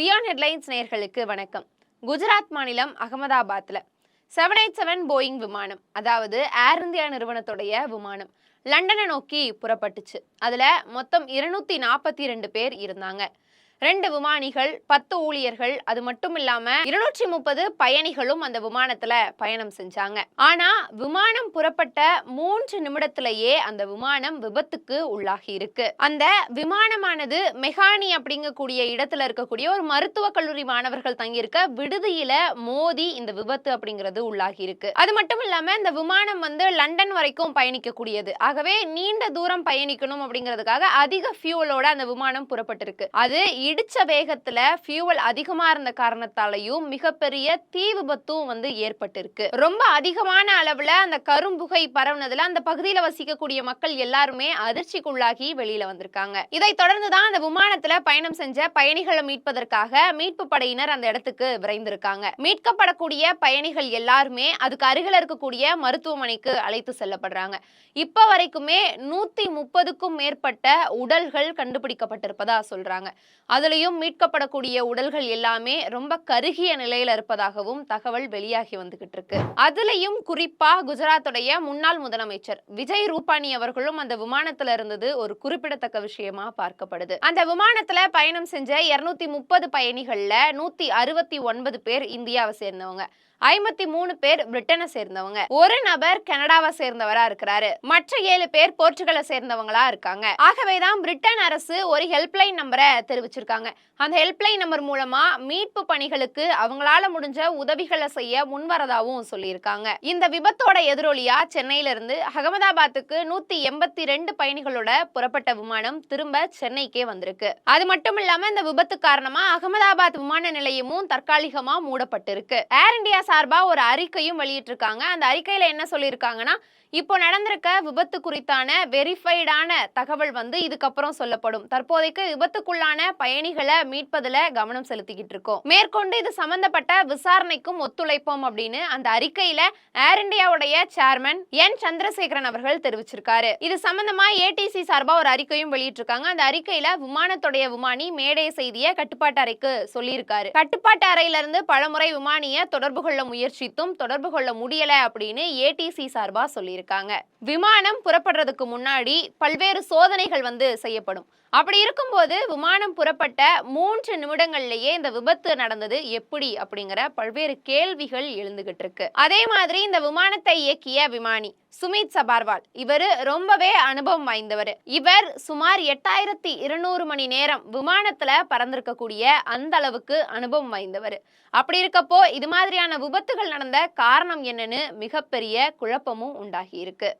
Beyond headlines நேயர்களுக்கு வணக்கம். குஜராத் மாநிலம் அகமதாபாத்தில் செவன் எயிட் செவன் போயிங் விமானம் அதாவது ஏர் இந்தியா நிறுவனத்துடைய விமானம் லண்டனை நோக்கி புறப்பட்டுச்சு. அதில் மொத்தம் இருநூத்தி நாற்பத்தி ரெண்டு பேர் இருந்தாங்க. ரெண்டு விமானிகள் பத்து ஊழியர்கள் அது மட்டும் இல்லாம இருநூற்றி முப்பது பயணிகளும் அந்த விமானத்துல பயணம் செஞ்சாங்க. ஆனா விமானம் புறப்பட்ட மூன்று நிமிடத்திலேயே அந்த விமானம் விபத்துக்கு உள்ளாகி இருக்கு. அந்த விமானமானது மெகானி அப்படிங்கக்கூடிய இடத்துல இருக்கக்கூடிய ஒரு மருத்துவக் கல்லூரி மாணவர்கள் தங்கியிருக்க விடுதியில மோதி இந்த விபத்து அப்படிங்கிறது உள்ளாகி இருக்கு. அது மட்டும் இல்லாம இந்த விமானம் வந்து லண்டன் வரைக்கும் பயணிக்கக்கூடியது. ஆகவே நீண்ட தூரம் பயணிக்கணும் அப்படிங்கிறதுக்காக அதிக ஃபியூவலோட அந்த விமானம் புறப்பட்டிருக்கு. அது இடிச்ச வேகத்துல ஃபியூவல் அதிகமா இருந்த காரணத்தாலையும் மிகப்பெரிய தீ விபத்தும் வந்து ஏற்பட்டிருக்கு. ரொம்ப அதிகமான அளவுல அந்த கரும்புகை பரவுனதுல அந்த பகுதியில வசிக்கக்கூடிய மக்கள் எல்லாருமே அதிர்ச்சிக்குள்ளாகி வெளியில வந்திருக்காங்க. இதை தொடர்ந்துதான் அந்த விமானத்துல பயணம் செஞ்ச பயணிகளை மீட்பதற்காக மீட்பு படையினர் அந்த இடத்துக்கு விரைந்திருக்காங்க. மீட்கப்படக்கூடிய பயணிகள் எல்லாருமே அதுக்கு அருகில் இருக்கக்கூடிய மருத்துவமனைக்கு அழைத்து செல்லப்படுறாங்க. இப்ப வரைக்குமே நூத்தி முப்பதுக்கும் மேற்பட்ட உடல்கள் கண்டுபிடிக்கப்பட்டிருப்பதா சொல்றாங்க. அதுலேயும் மீட்கப்படக்கூடிய உடல்கள் எல்லாமே ரொம்ப கருகிய நிலையில இருப்பதாகவும் தகவல் வெளியாகி வந்துகிட்டு இருக்கு. அதுலயும் குறிப்பா குஜராத்துடைய முன்னாள் முதலமைச்சர் விஜய் ரூபானி அவர்களும் அந்த விமானத்துல இருந்தது ஒரு குறிப்பிடத்தக்க விஷயமா பார்க்கப்படுது. அந்த விமானத்துல பயணம் செஞ்ச இருநூத்தி முப்பது பயணிகள்ல நூத்தி அறுபத்தி ஒன்பது பேர் இந்தியாவை சேர்ந்தவங்க. ஐம்பத்தி மூணு பேர் பிரிட்டனை சேர்ந்தவங்க. ஒரு நபர் கனடாவை சேர்ந்தவரா இருக்கிறாரு. மற்ற ஏழு பேர் போர்ச்சுகலை சேர்ந்தவங்களா இருக்காங்க. ஆகவேதான் பிரிட்டன் அரசு ஒரு ஹெல்ப்லைன் நம்பரை தெரிவிச்சிருக்காங்க. அந்த ஹெல்ப்லைன் நம்பர் மூலமா மீட்பு பணிகளுக்கு அவங்களால முடிஞ்ச உதவிகளை செய்ய முன்வரதாகவும் சொல்லியிருக்காங்க. இந்த விபத்தோட எதிரொலியா சென்னையில இருந்து அகமதாபாத்துக்கு நூத்தி எண்பத்தி ரெண்டு பயணிகளோட புறப்பட்ட விமானம் திரும்ப சென்னைக்கே வந்திருக்கு. அது மட்டும் இல்லாம இந்த விபத்து காரணமா அகமதாபாத் விமான நிலையமும் தற்காலிகமா மூடப்பட்டிருக்கு. ஏர் இந்தியா சார்பா ஒரு அறிக்கையும் வெளியிட்டிருக்காங்க. அந்த அறிக்கையில என்ன சொல்லியிருக்காங்கன்னா இப்போ நடந்திருக்க விபத்து குறித்தான வெரிஃபைடான தகவல் வந்து இதுக்கப்புறம் சொல்லப்படும். தற்போதைக்கு விபத்துக்குள்ளான பயணிகளை மீட்பதுல கவனம் செலுத்திக்கிட்டு இருக்கோம். மேற்கொண்டு இது சம்பந்தப்பட்ட விசாரணைக்கும் ஒத்துழைப்போம் அப்படின்னு அந்த அறிக்கையில ஏர் இந்தியாவுடைய சேர்மன் என் சந்திரசேகரன் அவர்கள் தெரிவிச்சிருக்காரு. இது சம்பந்தமா ஏடிசி சார்பா ஒரு அறிக்கையும் வெளியிட்டிருக்காங்க. அந்த அறிக்கையில விமானத்துடைய விமானி மேடை செய்திய கட்டுப்பாட்டு அறைக்கு சொல்லியிருக்காரு. கட்டுப்பாட்டு அறையில இருந்து பலமுறை விமானிய தொடர்பு கொள்ள முயற்சித்தும் தொடர்பு கொள்ள முடியல அப்படின்னு ஏடிசி சார்பா சொல்லியிருக்காங்க. விமானம் புறப்படுறதுக்கு முன்னாடி பல்வேறு சோதனைகள் வந்து செய்யப்படும். அப்படி இருக்கும்போது விமானம் ஏற்பட்ட மூன்று நிமிடங்கள்லயே இந்த விபத்து நடந்தது எப்படி அப்படிங்கிற பல்வேறு கேள்விகள் எழுந்துகிட்டு இருக்கு. அதே மாதிரி இந்த விமானத்தை இயக்கிய விமானி சுமித் சபார்வால் இவர் ரொம்பவே அனுபவம் வாய்ந்தவர். இவர் சுமார் எட்டாயிரத்தி இருநூறு மணி நேரம் விமானத்துல பறந்திருக்கக்கூடிய அந்த அளவுக்கு அனுபவம் வாய்ந்தவர். அப்படி இருக்கப்போ இது மாதிரியான விபத்துகள் நடந்த காரணம் என்னன்னு மிகப்பெரிய குழப்பமும் உண்டாகி இருக்கு.